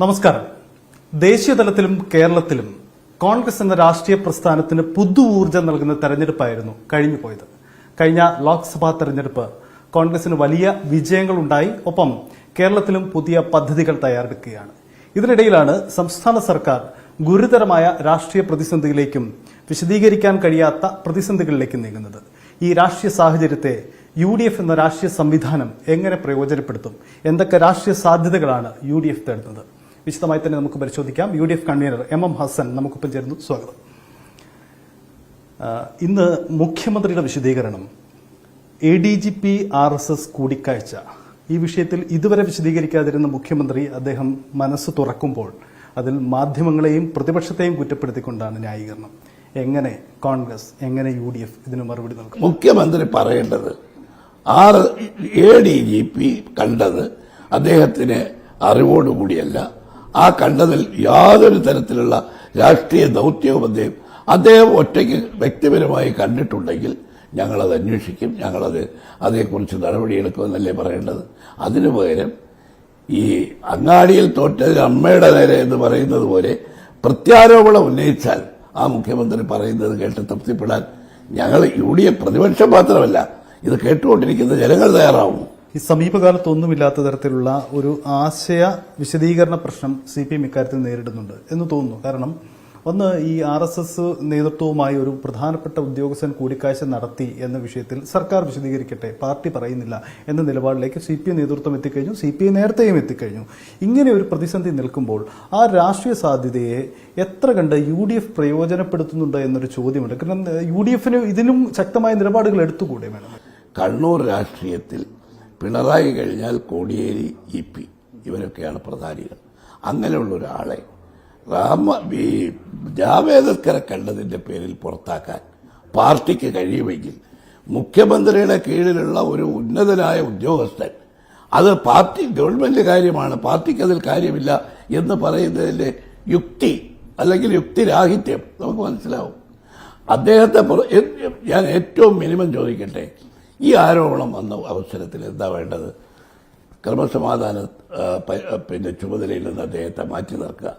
നമസ്കാരം. ദേശീയ തലത്തിലും കേരളത്തിലും കോൺഗ്രസ് എന്ന രാഷ്ട്രീയ പ്രസ്ഥാനത്തിന് പുതു ഊർജം നൽകുന്ന തെരഞ്ഞെടുപ്പായിരുന്നു കഴിഞ്ഞു പോയത് കഴിഞ്ഞ ലോക്സഭാ തെരഞ്ഞെടുപ്പ് കോൺഗ്രസിന് വലിയ വിജയങ്ങളുണ്ടായി. ഒപ്പം കേരളത്തിലും പുതിയ പദ്ധതികൾ തയ്യാറെടുക്കുകയാണ്. ഇതിനിടയിലാണ് സംസ്ഥാന സർക്കാർ ഗുരുതരമായ രാഷ്ട്രീയ പ്രതിസന്ധിയിലേക്കും വിശദീകരിക്കാൻ കഴിയാത്ത പ്രതിസന്ധികളിലേക്കും നീങ്ങുന്നത്. ഈ രാഷ്ട്രീയ സാഹചര്യത്തെ യു ഡി എഫ് എന്ന രാഷ്ട്രീയ സംവിധാനം എങ്ങനെ പ്രയോജനപ്പെടുത്തും? എന്തൊക്കെ രാഷ്ട്രീയ സാധ്യതകളാണ് യു ഡി എഫ് തേടുന്നത്? വിശദമായി തന്നെ നമുക്ക് പരിശോധിക്കാം. U D F convener M M Hassan നമുക്കൊപ്പം ചേരുന്നു. സ്വാഗതം. ഇന്ന് മുഖ്യമന്ത്രിയുടെ വിശദീകരണം. A D G P R S S കൂടിക്കാഴ്ച. ഈ വിഷയത്തിൽ ഇതുവരെ വിശദീകരിക്കാതിരുന്ന മുഖ്യമന്ത്രി അദ്ദേഹം മനസ്സ് തുറക്കുമ്പോൾ അതിൽ മാധ്യമങ്ങളെയും പ്രതിപക്ഷത്തെയും കുറ്റപ്പെടുത്തിക്കൊണ്ടാണ് ന്യായീകരണം. എങ്ങനെ കോൺഗ്രസ് എങ്ങനെ യു ഡി എഫ് ഇതിന് മറുപടി നൽകും? മുഖ്യമന്ത്രി പറയേണ്ടത് R A D G P കണ്ടത് അദ്ദേഹത്തിന് അറിവോടുകൂടിയല്ല ആ കണ്ടതിൽ യാതൊരു തരത്തിലുള്ള രാഷ്ട്രീയ ദൗത്യവും അദ്ദേഹം അദ്ദേഹം ഒറ്റയ്ക്ക് വ്യക്തിപരമായി കണ്ടിട്ടുണ്ടെങ്കിൽ ഞങ്ങളത് അന്വേഷിക്കും ഞങ്ങളത് അതേക്കുറിച്ച് നടപടിയെടുക്കുമെന്നല്ലേ പറയേണ്ടത്. അതിനു പകരം ഈ അങ്ങാടിയിൽ തോറ്റത് അമ്മയുടെ നേരെ എന്ന് പറയുന്നത് പോലെ പ്രത്യാരോപണം ഉന്നയിച്ചാൽ ആ മുഖ്യമന്ത്രി പറയുന്നത് കേട്ട് തൃപ്തിപ്പെടാൻ ഞങ്ങൾ യു ഡി എഫ് പ്രതിപക്ഷം മാത്രമല്ല ഇത് കേട്ടുകൊണ്ടിരിക്കുന്ന ജനങ്ങൾ തയ്യാറാവും ഈ സമീപകാലത്തൊന്നുമില്ലാത്ത തരത്തിലുള്ള ഒരു ആശയ വിശദീകരണ പ്രശ്നം സി പി എം ഇക്കാര്യത്തിൽ നേരിടുന്നുണ്ട് എന്ന് തോന്നുന്നു. കാരണം ഒന്ന് ഈ ആർ എസ് എസ് നേതൃത്വവുമായി ഒരു പ്രധാനപ്പെട്ട ഉദ്യോഗസ്ഥൻ കൂടിക്കാഴ്ച നടത്തി എന്ന വിഷയത്തിൽ സർക്കാർ വിശദീകരിക്കട്ടെ പാർട്ടി പറയുന്നില്ല എന്ന നിലപാടിലേക്ക് സി പി എം നേതൃത്വം എത്തിക്കഴിഞ്ഞു സി പി ഐ നേരത്തെയും എത്തിക്കഴിഞ്ഞു. ഇങ്ങനെ ഒരു പ്രതിസന്ധി നിൽക്കുമ്പോൾ ആ രാഷ്ട്രീയ സാധ്യതയെ എത്ര കണ്ട് യു ഡി എഫ് പ്രയോജനപ്പെടുത്തുന്നുണ്ട് എന്നൊരു ചോദ്യമുണ്ട്. കാരണം യു ഡി എഫിന് ഇതിനും ശക്തമായ നിലപാടുകൾ എടുത്തുകൂടെ വേണം കണ്ണൂർ രാഷ്ട്രീയത്തിൽ പിണറായി കഴിഞ്ഞാൽ കോടിയേരി ഇ പി. ഇവരൊക്കെയാണ് പ്രധാനികൾ. അങ്ങനെയുള്ള ഒരാളെ രാമ ഈ ജാവേദക്കറെ കണ്ടതിന്റെ പേരിൽ പുറത്താക്കാൻ പാർട്ടിക്ക് കഴിയുമെങ്കിൽ മുഖ്യമന്ത്രിയുടെ കീഴിലുള്ള ഒരു ഉന്നതനായ ഉദ്യോഗസ്ഥൻ അത് പാർട്ടി ഗവൺമെന്റ് കാര്യമാണ് പാർട്ടിക്ക് അതിൽ കാര്യമില്ല എന്ന് പറയുന്നതിന്റെ യുക്തി അല്ലെങ്കിൽ യുക്തിരാഹിത്യം നമുക്ക് മനസ്സിലാവും. അദ്ദേഹത്തെ ഞാൻ ഏറ്റവും മിനിമം ചോദിക്കട്ടെ ഈ ആരോപണം വന്ന അവസരത്തിൽ എന്താ വേണ്ടത്? ക്രമസമാധാന പിന്നെ ചുമതലയിൽ നിന്ന് അദ്ദേഹത്തെ മാറ്റി നിർത്തുക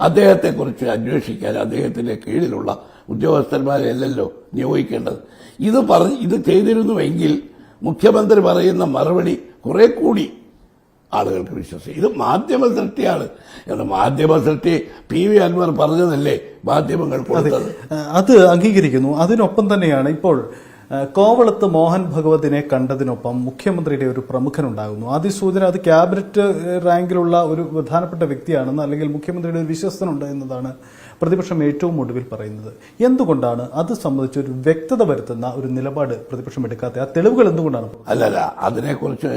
അദ്ദേഹത്തെക്കുറിച്ച് അന്വേഷിക്കാൻ അദ്ദേഹത്തിന്റെ കീഴിലുള്ള ഉദ്യോഗസ്ഥന്മാരെ അല്ലല്ലോ നിയോഗിക്കേണ്ടത്. ഇത് പറഞ്ഞ് ഇത് ചെയ്തിരുന്നുവെങ്കിൽ മുഖ്യമന്ത്രി പറയുന്ന മറുപടി കുറെ കൂടി ആളുകൾക്ക് വിശ്വസിക്കും. ഇത് മാധ്യമ സൃഷ്ടിയാണ്. എന്ന് മാധ്യമ സൃഷ്ടി പി വി അൻവർ പറഞ്ഞതല്ലേ മാധ്യമങ്ങൾ കൊടുത്തത്? അത് അംഗീകരിക്കുന്നു. അതിനൊപ്പം തന്നെയാണ് ഇപ്പോൾ കോവളത്ത് മോഹൻ ഭഗവതിനെ കണ്ടതിനൊപ്പം മുഖ്യമന്ത്രിയുടെ ഒരു പ്രമുഖനുണ്ടാകുന്നു. ആദ്യ സൂചന അത് ക്യാബിനറ്റ് റാങ്കിലുള്ള ഒരു പ്രധാനപ്പെട്ട വ്യക്തിയാണെന്ന് അല്ലെങ്കിൽ മുഖ്യമന്ത്രിയുടെ ഒരു വിശ്വസ്തനുണ്ട് എന്നതാണ് പ്രതിപക്ഷം ഏറ്റവും ഒടുവിൽ പറയുന്നത്. എന്തുകൊണ്ടാണ് അത് സംബന്ധിച്ച് ഒരു വ്യക്തത വരുത്തുന്ന ഒരു നിലപാട് പ്രതിപക്ഷം എടുക്കാത്ത ആ തെളിവുകൾ എന്തുകൊണ്ടാണ്? അല്ലല്ല അതിനെക്കുറിച്ച്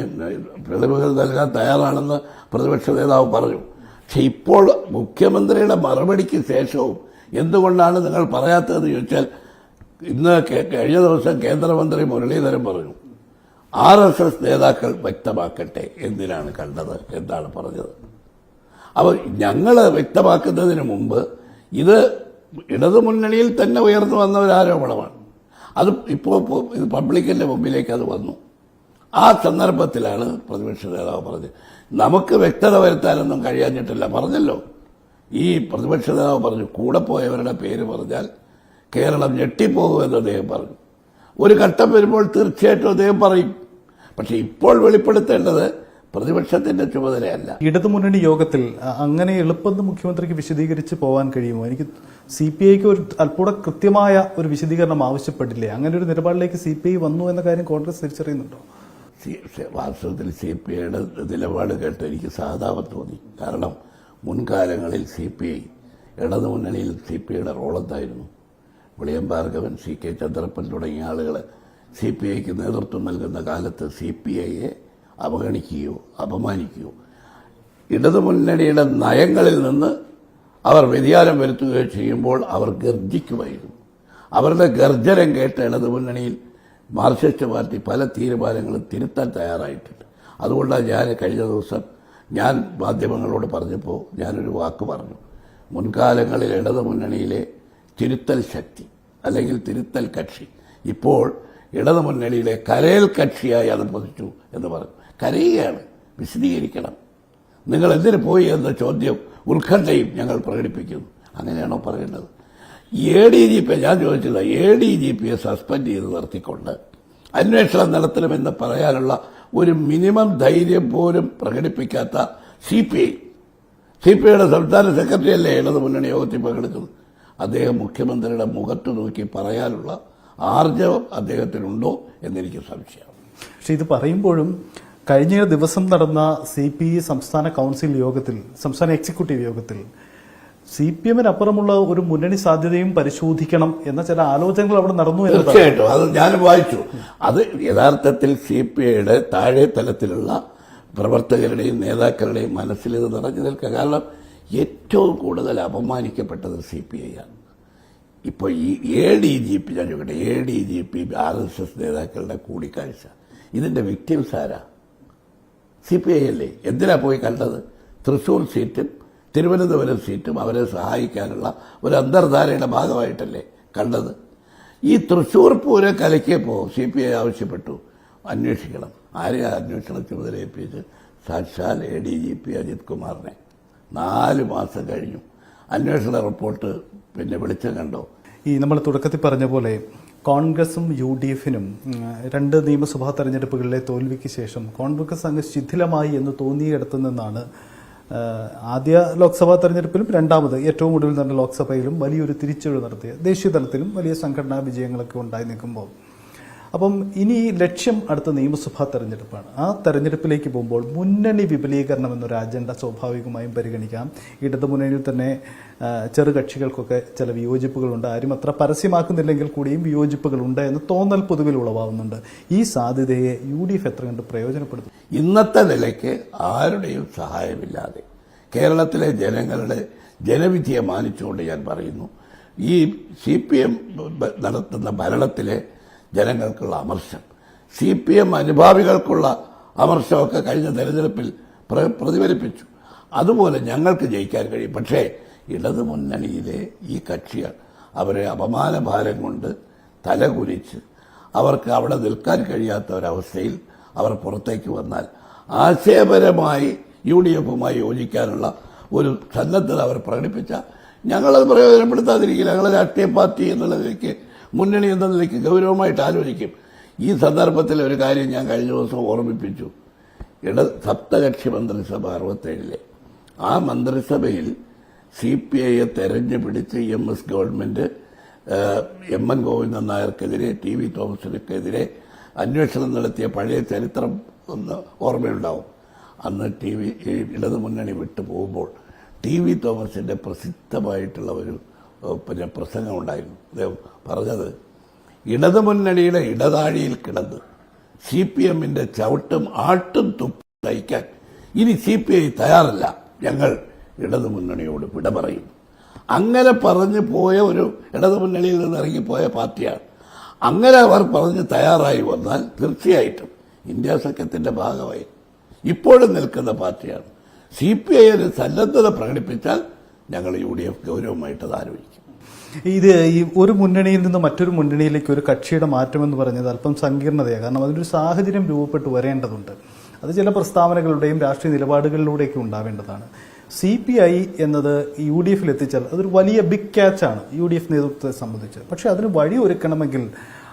തെളിവുകൾ നൽകാൻ തയ്യാറാണെന്ന് പ്രതിപക്ഷ നേതാവ് പറഞ്ഞു. പക്ഷെ ഇപ്പോൾ മുഖ്യമന്ത്രിയുടെ മറുപടിക്ക് ശേഷവും എന്തുകൊണ്ടാണ് നിങ്ങൾ പറയാത്തതെന്ന് ചോദിച്ചാൽ ഇന്ന് കഴിഞ്ഞ ദിവസം കേന്ദ്രമന്ത്രി മുരളീധരൻ പറഞ്ഞു ആർ എസ് എസ് നേതാക്കൾ വ്യക്തമാക്കട്ടെ എന്തിനാണ് കണ്ടത്? എന്താണ് പറഞ്ഞത്. അപ്പോൾ ഞങ്ങൾ വ്യക്തമാക്കുന്നതിന് മുമ്പ് ഇത് ഇടതുമുന്നണിയിൽ തന്നെ ഉയർന്നു വന്ന ഒരു ആരോപണമാണ്. അത് ഇപ്പോൾ ഇത് പബ്ലിക്കിന്റെ മുമ്പിലേക്ക് അത് വന്നു. ആ സന്ദർഭത്തിലാണ് പ്രതിപക്ഷ നേതാവ് പറഞ്ഞത്. നമുക്ക് വ്യക്തത വരുത്താനൊന്നും കഴിയാഞ്ഞിട്ടില്ല. പറഞ്ഞല്ലോ. ഈ പ്രതിപക്ഷ നേതാവ് പറഞ്ഞു കൂടെ പോയവരുടെ പേര് പറഞ്ഞാൽ കേരളം ഞെട്ടിപ്പോകുമെന്ന് അദ്ദേഹം പറഞ്ഞു. ഒരു ഘട്ടം വരുമ്പോൾ തീർച്ചയായിട്ടും അദ്ദേഹം പറയും. പക്ഷെ ഇപ്പോൾ വെളിപ്പെടുത്തേണ്ടത് പ്രതിപക്ഷത്തിന്റെ ചുമതലയല്ല. ഇടതുമുന്നണി യോഗത്തിൽ അങ്ങനെ എളുപ്പം മുഖ്യമന്ത്രിക്ക് വിശദീകരിച്ച് പോകാൻ കഴിയുമോ? എനിക്ക് സി പി ഐക്ക് ഒരു അല്പൂടെ കൃത്യമായ ഒരു വിശദീകരണം ആവശ്യപ്പെട്ടില്ലേ? അങ്ങനെ ഒരു നിലപാടിലേക്ക് സി പി ഐ വന്നു എന്ന കാര്യം കോൺഗ്രസ് തിരിച്ചറിയുന്നുണ്ടോ? വാസ്തവത്തിൽ സി പി ഐയുടെ നിലപാട് കേട്ട് എനിക്ക് സഹതാപം തോന്നി. കാരണം മുൻകാലങ്ങളിൽ സി പി ഐ ഇടതുമുന്നണിയിൽ സി പി ഐയുടെ റോളെന്തായിരുന്നു വിളിയം ഭാർഗവൻ സി കെ ചന്ദ്രപ്പൻ തുടങ്ങിയ ആളുകൾ സി പി ഐക്ക് നേതൃത്വം നൽകുന്ന കാലത്ത് സി പി ഐയെ അവഗണിക്കുകയോ അപമാനിക്കുകയോ ഇടതുമുന്നണിയുടെ നയങ്ങളിൽ നിന്ന് അവർ വ്യതിയാനം വരുത്തുകയോ ചെയ്യുമ്പോൾ അവർ ഗർജിക്കുമായിരുന്നു. അവരുടെ ഗർജനം കേട്ട് ഇടതുമുന്നണിയിൽ മാർക്സിസ്റ്റ് പാർട്ടി പല തീരുമാനങ്ങളും തിരുത്താൻ തയ്യാറായിട്ടുണ്ട്. അതുകൊണ്ടാണ് ഞാൻ കഴിഞ്ഞ ദിവസം ഞാൻ മാധ്യമങ്ങളോട് പറഞ്ഞപ്പോൾ ഞാനൊരു വാക്ക് പറഞ്ഞു. മുൻകാലങ്ങളിൽ ഇടതുമുന്നണിയിലെ തിരുത്തൽ ശക്തി അല്ലെങ്കിൽ തിരുത്തൽ കക്ഷി. ഇപ്പോൾ ഇടതുമുന്നണിയിലെ കരയൽ കക്ഷിയായി അത് പതിച്ചു എന്ന് പറഞ്ഞു. കരയുകയാണ്. വിശദീകരിക്കണം. നിങ്ങൾ എന്തിനു പോയി എന്ന ചോദ്യം ഉത്കണ്ഠയും ഞങ്ങൾ പ്രകടിപ്പിക്കുന്നു. അങ്ങനെയാണോ പറയേണ്ടത് എ ഡി ജി പി ഞാൻ ചോദിച്ചില്ല എ ഡി ജി പിയെ സസ്പെൻഡ് ചെയ്ത് നിർത്തിക്കൊണ്ട് അന്വേഷണം നടത്തണമെന്ന് പറയാനുള്ള ഒരു മിനിമം ധൈര്യം പോലും പ്രകടിപ്പിക്കാത്ത C P I. C P ഐയുടെ സംസ്ഥാന സെക്രട്ടറി അല്ലേ ഇടതുമുന്നണി യോഗത്തിൽ പങ്കെടുക്കുന്നത്? അദ്ദേഹം മുഖ്യമന്ത്രിയുടെ മുഖത്ത് നോക്കി പറയാനുള്ള ആർജവം അദ്ദേഹത്തിനുണ്ടോ എന്നെനിക്ക് സംശയം. പക്ഷെ ഇത് പറയുമ്പോഴും കഴിഞ്ഞ ദിവസം നടന്ന സി പി സംസ്ഥാന കൗൺസിൽ യോഗത്തിൽ സംസ്ഥാന എക്സിക്യൂട്ടീവ് യോഗത്തിൽ സി പി എമ്മിനപ്പുറമുള്ള ഒരു മുന്നണി സാധ്യതയും പരിശോധിക്കണം എന്ന ചില ആലോചനകൾ അവിടെ നടന്നു തീർച്ചയായിട്ടും. അത് ഞാൻ വായിച്ചു. അത് യഥാർത്ഥത്തിൽ സി പി ഐയുടെ താഴെ തലത്തിലുള്ള പ്രവർത്തകരുടെയും നേതാക്കളുടെയും മനസ്സിൽ ഇത് നിറഞ്ഞു നിൽക്കുക. കാരണം ഏറ്റവും കൂടുതൽ അപമാനിക്കപ്പെട്ടത് സി പി ഐ ആണ്. ഇപ്പോൾ ഈ എ ഡി ജി പി ഞാൻ ചോദിക്കട്ടെ A D G P R S S നേതാക്കളുടെ കൂടിക്കാഴ്ച. ഇതിന്റെ വിക്ടിംസ് ആരാ? സി പി ഐ അല്ലേ? എന്തിനാ പോയി കണ്ടത്? തൃശ്ശൂർ സീറ്റും തിരുവനന്തപുരം സീറ്റും അവരെ സഹായിക്കാനുള്ള ഒരു അന്തർധാരയുടെ ഭാഗമായിട്ടല്ലേ കണ്ടത്? ഈ തൃശ്ശൂർ പൂരം കലക്കിയപ്പോൾ സി പി ഐ ആവശ്യപ്പെട്ടു. അന്വേഷിക്കണം. ആരെയാണ് അന്വേഷണ ചുമതല ഏൽപ്പിച്ച് സാക്ഷാൽ A D G P Ajith കുമാറിനെ. നാല് മാസം കഴിഞ്ഞു. അന്വേഷണ റിപ്പോർട്ട് പിന്നെ വെളിച്ചം കണ്ടോ? ഈ നമ്മൾ തുടക്കത്തിൽ പറഞ്ഞ പോലെ കോൺഗ്രസും യു ഡി എഫിനും രണ്ട് നിയമസഭാ തെരഞ്ഞെടുപ്പുകളിലെ തോൽവിക്ക് ശേഷം കോൺഗ്രസ് അങ്ങ് ശിഥിലമായി എന്ന് തോന്നിയിടത്തു നിന്നാണ് ആദ്യ ലോക്സഭാ തെരഞ്ഞെടുപ്പിലും രണ്ടാമത് ഏറ്റവും ഒടുവിൽ നടന്ന ലോക്സഭയിലും വലിയൊരു തിരിച്ചുവരവ് നടത്തിയ ദേശീയ തലത്തിലും വലിയ സംഘടനാ വിജയങ്ങളൊക്കെ ഉണ്ടായി നിൽക്കുമ്പോൾ. അപ്പം ഇനി ലക്ഷ്യം അടുത്ത നിയമസഭാ തെരഞ്ഞെടുപ്പാണ്. ആ തെരഞ്ഞെടുപ്പിലേക്ക് പോകുമ്പോൾ മുന്നണി വിപുലീകരണം എന്നൊരു അജണ്ട സ്വാഭാവികമായും പരിഗണിക്കാം. ഇടതുമുന്നണിയിൽ തന്നെ ചെറുകക്ഷികൾക്കൊക്കെ ചില വിയോജിപ്പുകളുണ്ട്. ആരും അത്ര പരസ്യമാക്കുന്നില്ലെങ്കിൽ കൂടിയും വിയോജിപ്പുകളുണ്ട് എന്ന് തോന്നൽ പൊതുവിൽ ഉളവാകുന്നുണ്ട് ഈ സാധ്യതയെ യു ഡി എഫ് എത്ര കണ്ട് പ്രയോജനപ്പെടുത്തും? ഇന്നത്തെ നിലയ്ക്ക് ആരുടെയും സഹായമില്ലാതെ കേരളത്തിലെ ജനങ്ങളുടെ ജനവിധിയെ മാനിച്ചുകൊണ്ട് ഞാൻ പറയുന്നു. ഈ സി പി എം നടത്തുന്ന ഭരണത്തിലെ ജനങ്ങൾക്കുള്ള അമർഷം. സി പി എം അനുഭാവികൾക്കുള്ള അമർഷമൊക്കെ കഴിഞ്ഞ തെരഞ്ഞെടുപ്പിൽ പ്ര- പ്രതിഫലിപ്പിച്ചു. അതുപോലെ ഞങ്ങൾക്ക് ജയിക്കാൻ കഴിയും. പക്ഷേ ഇടതു മുന്നണിയിലെ ഈ കക്ഷികൾ അവരെ അപമാനഭാരം കൊണ്ട് തലകുലിച്ച് അവർക്ക് അവിടെ നിൽക്കാൻ കഴിയാത്ത ഒരവസ്ഥയിൽ അവർ പുറത്തേക്ക് വന്നാൽ ആശയപരമായി യു ഡി എഫുമായി യോജിക്കാനുള്ള ഒരു സന്നദ്ധത അവർ പ്രകടിപ്പിച്ച ഞങ്ങളത് പ്രയോജനപ്പെടുത്താതിരിക്കില്ല. ഞങ്ങളെ രാഷ്ട്രീയ പാർട്ടി എന്നുള്ള നിലയ്ക്ക് മുന്നണി എന്ന നിലയ്ക്ക് ഗൗരവമായിട്ട് ആലോചിക്കും. ഈ സന്ദർഭത്തിൽ ഒരു കാര്യം ഞാൻ കഴിഞ്ഞ ദിവസം ഓർമ്മിപ്പിച്ചു. ഇട സപ്തകക്ഷി മന്ത്രിസഭ അറുപത്തേഴിലെ. ആ മന്ത്രിസഭയിൽ സി പി ഐയെ തെരഞ്ഞു പിടിച്ച് M S government M N Govindan നായർക്കെതിരെ T V തോമസിനെതിരെ അന്വേഷണം നടത്തിയ പഴയ ചരിത്രം ഒന്ന് ഓർമ്മയുണ്ടാവും. അന്ന് ടി വി ഇടതു മുന്നണി വിട്ടു പോകുമ്പോൾ ടി വി തോമസിന്റെ പ്രസിദ്ധമായിട്ടുള്ള ഒരു പിന്നെ പ്രസംഗം ഉണ്ടായിരുന്നു. അദ്ദേഹം പറഞ്ഞത് ഇടതുമുന്നണിയുടെ ഇടതാഴിയിൽ കിടന്ന് സി പി എമ്മിന്റെ ചവിട്ടും ആട്ടും തുപ്പും നയിക്കാൻ ഇനി സി പി ഐ തയ്യാറല്ല. ഞങ്ങൾ ഇടതുമുന്നണിയോട് വിട പറയും. അങ്ങനെ പറഞ്ഞു പോയ ഒരു ഇടതുമുന്നണിയിൽ നിന്ന് ഇറങ്ങിപ്പോയ പാർട്ടിയാണ്. അങ്ങനെ അവർ പറഞ്ഞ് തയ്യാറായി വന്നാൽ തീർച്ചയായിട്ടും ഇന്ത്യ സഖ്യത്തിന്റെ ഭാഗമായി ഇപ്പോഴും നിൽക്കുന്ന പാർട്ടിയാണ്. സി പി ഐ സന്നദ്ധത പ്രകടിപ്പിച്ചാൽ ഞങ്ങൾ യു ഡി എഫ് ഗൗരവമായിട്ട് അത് ആലോചിക്കും. ഇത് ഈ ഒരു മുന്നണിയിൽ നിന്ന് മറ്റൊരു മുന്നണിയിലേക്ക് ഒരു കക്ഷിയുടെ മാറ്റം എന്ന് പറഞ്ഞത് അല്പം സങ്കീർണതയാണ്. കാരണം അതിനൊരു സാഹചര്യം രൂപപ്പെട്ട് വരേണ്ടതുണ്ട്. അത് ചില പ്രസ്താവനകളുടെയും രാഷ്ട്രീയ നിലപാടുകളിലൂടെയൊക്കെ ഉണ്ടാവേണ്ടതാണ്. സി പി ഐ എന്നത് യു ഡി എഫിൽ എത്തിച്ചാൽ അതൊരു വലിയ ബിഗ് ക്യാച്ചാണ് യു ഡി എഫ് നേതൃത്വത്തെ സംബന്ധിച്ച്. പക്ഷേ അതിന് വഴി ഒരുക്കണമെങ്കിൽ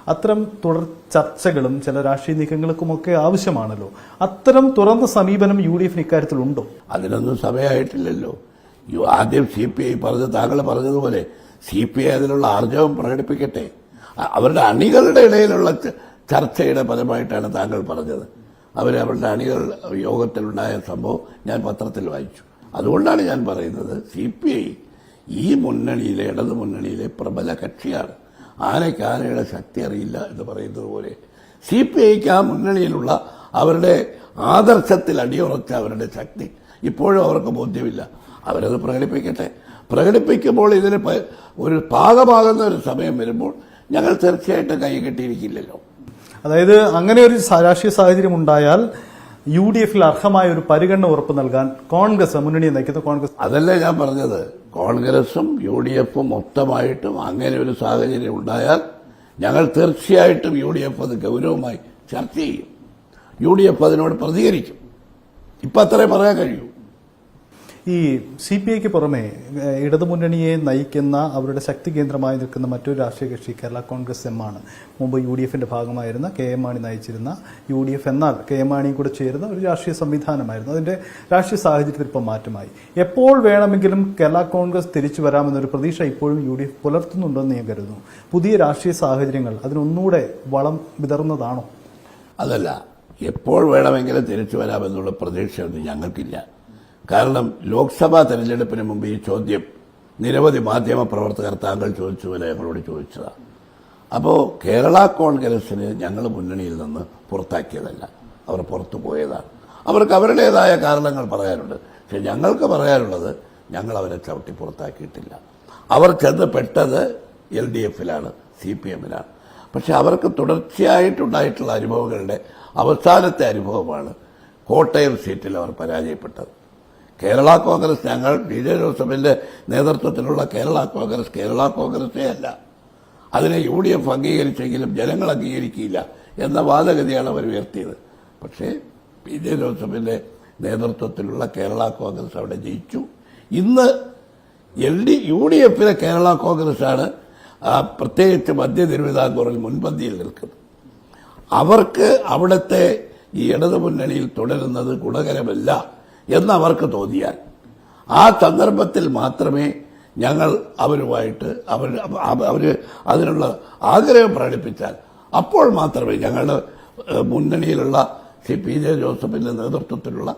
അത്തരം തുടർ ചർച്ചകളും ചില രാഷ്ട്രീയ നീക്കങ്ങൾക്കുമൊക്കെ ആവശ്യമാണല്ലോ. അത്തരം തുറന്ന സമീപനം യു ഡി എഫിന് ഇക്കാര്യത്തിലുണ്ടോ? അതിനൊന്നും സമയമായിട്ടില്ലല്ലോ. ആദ്യം സി പി ഐ പറഞ്ഞ താങ്കൾ പറഞ്ഞതുപോലെ സി പി ഐ അതിനുള്ള ആർജവം പ്രകടിപ്പിക്കട്ടെ. അവരുടെ അണികളുടെ ഇടയിലുള്ള ചർച്ചയുടെ ഫലമായിട്ടാണ് താങ്കൾ പറഞ്ഞത്. അവർ അവരുടെ അണികൾ യോഗത്തിലുണ്ടായ സംഭവം ഞാൻ പത്രത്തിൽ വായിച്ചു. അതുകൊണ്ടാണ് ഞാൻ പറയുന്നത് സി പി ഐ ഈ മുന്നണിയിലെ ഇടതു മുന്നണിയിലെ പ്രബല കക്ഷിയാണ്. ആനയ്ക്ക് ആനയുടെ ശക്തി അറിയില്ല എന്ന് പറയുന്നത് പോലെ സി പി ഐക്ക് ആ മുന്നണിയിലുള്ള അവരുടെ ആദർശത്തിൽ അടിയുറച്ച അവരുടെ ശക്തി ഇപ്പോഴും അവർക്ക് ബോധ്യമില്ല. അവരത് പ്രകടിപ്പിക്കട്ടെ. പ്രകടിപ്പിക്കുമ്പോൾ ഇതിന് ഒരു പാകമാകുന്ന ഒരു സമയം വരുമ്പോൾ ഞങ്ങൾ തീർച്ചയായിട്ടും കൈ കെട്ടിയിരിക്കില്ലല്ലോ. അതായത് അങ്ങനെ ഒരു രാഷ്ട്രീയ സാഹചര്യം ഉണ്ടായാൽ യു ഡി എഫിൽ അർഹമായ ഒരു പരിഗണന ഉറപ്പ് നൽകാൻ കോൺഗ്രസ് മുന്നണി നയിക്കുന്ന കോൺഗ്രസ് അതല്ലേ ഞാൻ പറഞ്ഞത്. കോൺഗ്രസും യു ഡി എഫും മൊത്തമായിട്ടും അങ്ങനെ ഒരു സാഹചര്യം ഉണ്ടായാൽ ഞങ്ങൾ തീർച്ചയായിട്ടും യു ഡി എഫ് അത് ഗൗരവമായി ചർച്ച ചെയ്യും. യു ഡി എഫ് അതിനോട് പ്രതികരിക്കും. ഇപ്പം അത്രേ പറയാൻ കഴിയൂ. ഈ സി പി ഐക്ക് പുറമെ ഇടതുമുന്നണിയെ നയിക്കുന്ന അവരുടെ ശക്തി കേന്ദ്രമായി നിൽക്കുന്ന മറ്റൊരു രാഷ്ട്രീയ കക്ഷി കേരള കോൺഗ്രസ് എം ആണ്. മുമ്പ് യു ഡി എഫിന്റെ ഭാഗമായിരുന്ന കെ എം മാണി നയിച്ചിരുന്ന യു ഡി എഫ് എന്നാൽ കെ എം മാണിയും കൂടെ ചേരുന്ന ഒരു രാഷ്ട്രീയ സംവിധാനമായിരുന്നു. അതിന്റെ രാഷ്ട്രീയ സാഹചര്യത്തിൽ ഇപ്പം മാറ്റമായി. എപ്പോൾ വേണമെങ്കിലും കേരള കോൺഗ്രസ് തിരിച്ചു വരാമെന്നൊരു പ്രതീക്ഷ ഇപ്പോഴും യു ഡി എഫ് പുലർത്തുന്നുണ്ടെന്ന് ഞാൻ കരുതുന്നു. പുതിയ രാഷ്ട്രീയ സാഹചര്യങ്ങൾ അതിനൊന്നുകൂടെ വളം വിതർന്നതാണോ അതല്ല. എപ്പോൾ വേണമെങ്കിലും തിരിച്ചു വരാമെന്നുള്ള പ്രതീക്ഷയൊന്നും ഞങ്ങൾക്കില്ല. കാരണം ലോക്സഭാ തെരഞ്ഞെടുപ്പിന് മുമ്പ് ഈ ചോദ്യം നിരവധി മാധ്യമ പ്രവർത്തകർ താങ്കൾ ചോദിച്ചു പോലെ ഞങ്ങളോട് ചോദിച്ചതാണ്. അപ്പോൾ കേരള കോൺഗ്രസിന് ഞങ്ങൾ മുന്നണിയിൽ നിന്ന് പുറത്താക്കിയതല്ല. അവർ പുറത്തു പോയതാണ്. അവർക്ക് അവരുടേതായ കാരണങ്ങൾ പറയാനുണ്ട്. പക്ഷെ ഞങ്ങൾക്ക് പറയാനുള്ളത് ഞങ്ങൾ അവരെ ചവിട്ടി പുറത്താക്കിയിട്ടില്ല. അവർ ചെന്ന് പെട്ടത് എൽ ഡി എഫിലാണ് സി പി എമ്മിലാണ്. പക്ഷെ അവർക്ക് തുടർച്ചയായിട്ടുണ്ടായിട്ടുള്ള അനുഭവങ്ങളുടെ അവസാനത്തെ അനുഭവമാണ് കോട്ടയം സീറ്റിൽ അവർ പരാജയപ്പെട്ടത്. കേരള കോൺഗ്രസ് ഞങ്ങൾ ബി ജെ ജോസഫിന്റെ നേതൃത്വത്തിലുള്ള കേരള കോൺഗ്രസ് കേരള കോൺഗ്രസേ അല്ല. അതിനെ യു ഡി എഫ് അംഗീകരിച്ചെങ്കിലും ജനങ്ങൾ അംഗീകരിക്കില്ല എന്ന വാദഗതിയാണ് അവർ ഉയർത്തിയത്. പക്ഷേ പി ജെ ജോസഫിന്റെ നേതൃത്വത്തിലുള്ള കേരള കോൺഗ്രസ് അവിടെ ജയിച്ചു. ഇന്ന് എൽ ഡി യു ഡി എഫിലെ കേരള കോൺഗ്രസ്സാണ് പ്രത്യേകിച്ച് മധ്യ തിരുവിതാംകൂറിൽ മുൻപന്തിയിൽ നിൽക്കുന്നത്. അവർക്ക് അവിടുത്തെ ഈ ഇടതുമുന്നണിയിൽ തുടരുന്നത് ഗുണകരമല്ല. എന്ന് അവർക്ക് തോന്നിയാൽ ആ സന്ദർഭത്തിൽ മാത്രമേ ഞങ്ങൾ അവരുമായിട്ട് അവർ അവർ അതിനുള്ള ആഗ്രഹം പ്രകടിപ്പിച്ചാൽ അപ്പോൾ മാത്രമേ ഞങ്ങളുടെ മുന്നണിയിലുള്ള ശ്രീ പി ജെ ജോസഫിന്റെ നേതൃത്വത്തിലുള്ള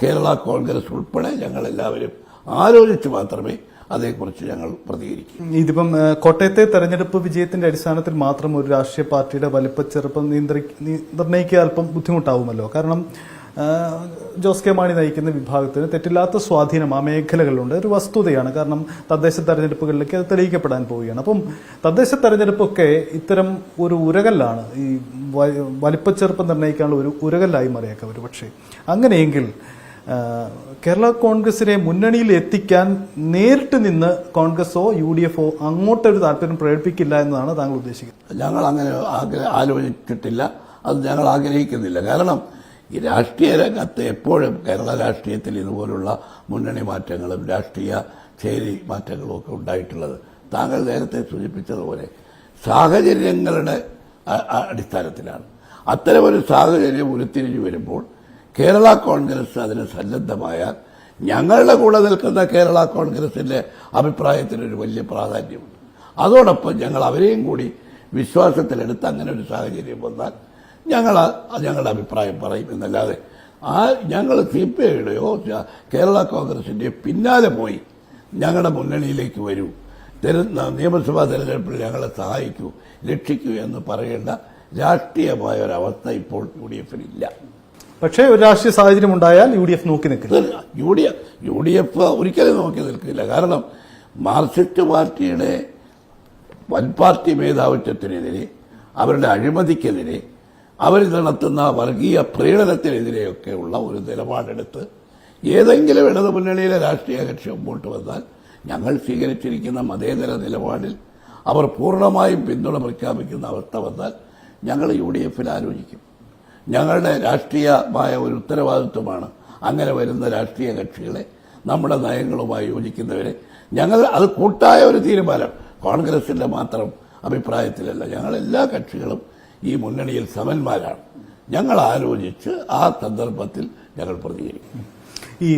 കേരള കോൺഗ്രസ് ഉൾപ്പെടെ ഞങ്ങളെല്ലാവരും ആലോചിച്ച് മാത്രമേ അതേക്കുറിച്ച് ഞങ്ങൾ പ്രതികരിക്കും. ഇതിപ്പം കോട്ടയത്തെ തെരഞ്ഞെടുപ്പ് വിജയത്തിന്റെ അടിസ്ഥാനത്തിൽ മാത്രം ഒരു രാഷ്ട്രീയ പാർട്ടിയുടെ വലിപ്പച്ചെറുപ്പം ചെറുപ്പം നിർണയിക്കുക അല്പം ബുദ്ധിമുട്ടാവുമല്ലോ. കാരണം ജോസ് കെ മാണി നയിക്കുന്ന വിഭാഗത്തിന് തെറ്റില്ലാത്ത സ്വാധീനം ആ മേഖലകളിലുണ്ട്. ഒരു വസ്തുതയാണ്. കാരണം തദ്ദേശ തെരഞ്ഞെടുപ്പുകളിലേക്ക് അത് തെളിയിക്കപ്പെടാൻ പോവുകയാണ്. അപ്പം തദ്ദേശ തെരഞ്ഞെടുപ്പൊക്കെ ഇത്തരം ഒരു ഉരകല്ലാണ്. ഈ വലിപ്പച്ചെറുപ്പം നിർണയിക്കാനുള്ള ഒരു ഉരകല്ലായി മാറിയേക്കാം ഒരു പക്ഷേ. അങ്ങനെയെങ്കിൽ കേരള കോൺഗ്രസിനെ മുന്നണിയിൽ എത്തിക്കാൻ നേരിട്ട് നിന്ന് കോൺഗ്രസോ യു ഡി എഫോ അങ്ങോട്ടൊരു താല്പര്യം പ്രകടിപ്പിക്കില്ല എന്നതാണ് താങ്കൾ ഉദ്ദേശിക്കുന്നത്. ഞങ്ങൾ അങ്ങനെ ആലോചിച്ചിട്ടില്ല. അത് ഞങ്ങൾ ആഗ്രഹിക്കുന്നില്ല. കാരണം ഈ രാഷ്ട്രീയ രംഗത്ത് എപ്പോഴും കേരള രാഷ്ട്രീയത്തിൽ ഇതുപോലുള്ള മുന്നണി മാറ്റങ്ങളും രാഷ്ട്രീയ ചേരി മാറ്റങ്ങളും ഒക്കെ ഉണ്ടായിട്ടുള്ളത്. താങ്കൾ നേരത്തെ സൂചിപ്പിച്ചതുപോലെ സാഹചര്യങ്ങളുടെ അടിസ്ഥാനത്തിലാണ്. അത്തരമൊരു സാഹചര്യം ഉരുത്തിരിഞ്ഞു വരുമ്പോൾ കേരള കോൺഗ്രസ് അതിന് സന്നദ്ധമായാൽ ഞങ്ങളുടെ കൂടെ നിൽക്കുന്ന കേരള കോൺഗ്രസിന്റെ അഭിപ്രായത്തിനൊരു വലിയ പ്രാധാന്യമുണ്ട്. അതോടൊപ്പം ഞങ്ങൾ അവരെയും കൂടി വിശ്വാസത്തിലെടുത്ത് അങ്ങനെ ഒരു സാഹചര്യം വന്നാൽ ഞങ്ങൾ ഞങ്ങളുടെ അഭിപ്രായം പറയും എന്നല്ലാതെ ആ ഞങ്ങൾ സി പി ഐയുടെയോ കേരള കോൺഗ്രസിന്റെയോ പിന്നാലെ പോയി ഞങ്ങളുടെ മുന്നണിയിലേക്ക് വരൂ. തെര- നിയമസഭാ തെരഞ്ഞെടുപ്പിൽ ഞങ്ങളെ സഹായിക്കൂ രക്ഷിക്കൂ എന്ന് പറയേണ്ട രാഷ്ട്രീയമായ ഒരവസ്ഥ ഇപ്പോൾ യു ഡി എഫിനില്ല പക്ഷേ ഒരു രാഷ്ട്രീയ സാഹചര്യം ഉണ്ടായാൽ യു ഡി എഫ് നോക്കി നിൽക്കില്ല. U D F U D F ഒരിക്കലും നോക്കി നിൽക്കില്ല. കാരണം മാർക്സിസ്റ്റ് പാർട്ടിയുടെ വൻ പാർട്ടി മേധാവിത്വത്തിനെതിരെ അവരുടെ അഴിമതിക്കെതിരെ അവർ നടത്തുന്ന വർഗീയ പ്രീണനത്തിനെതിരെയൊക്കെയുള്ള ഒരു നിലപാടെടുത്ത് ഏതെങ്കിലും ഇടതുമുന്നണിയിലെ രാഷ്ട്രീയ കക്ഷി മുമ്പോട്ട് വന്നാൽ ഞങ്ങൾ സ്വീകരിച്ചിരിക്കുന്ന മതേതര നിലപാടിൽ അവർ പൂർണമായും പിന്തുണ പ്രഖ്യാപിക്കുന്ന അവസ്ഥ വന്നാൽ ഞങ്ങൾ യു ഡി എഫിൽ ആലോചിക്കും. ഞങ്ങളുടെ രാഷ്ട്രീയമായ ഒരു ഉത്തരവാദിത്വമാണ് അങ്ങനെ വരുന്ന രാഷ്ട്രീയ കക്ഷികളെ നമ്മുടെ നയങ്ങളുമായി യോജിക്കുന്നവരെ. ഞങ്ങൾ അത് കൂട്ടായ ഒരു തീരുമാനം. കോൺഗ്രസിന്റെ മാത്രം അഭിപ്രായത്തിലല്ല. ഞങ്ങൾ എല്ലാ കക്ഷികളും ഈ മുന്നണിയിൽ സമന്മാരാണ്. ഞങ്ങൾ ആലോചിച്ച് ആ സന്ദർഭത്തിൽ ഞങ്ങൾ പ്രതികരിക്കും. ഈ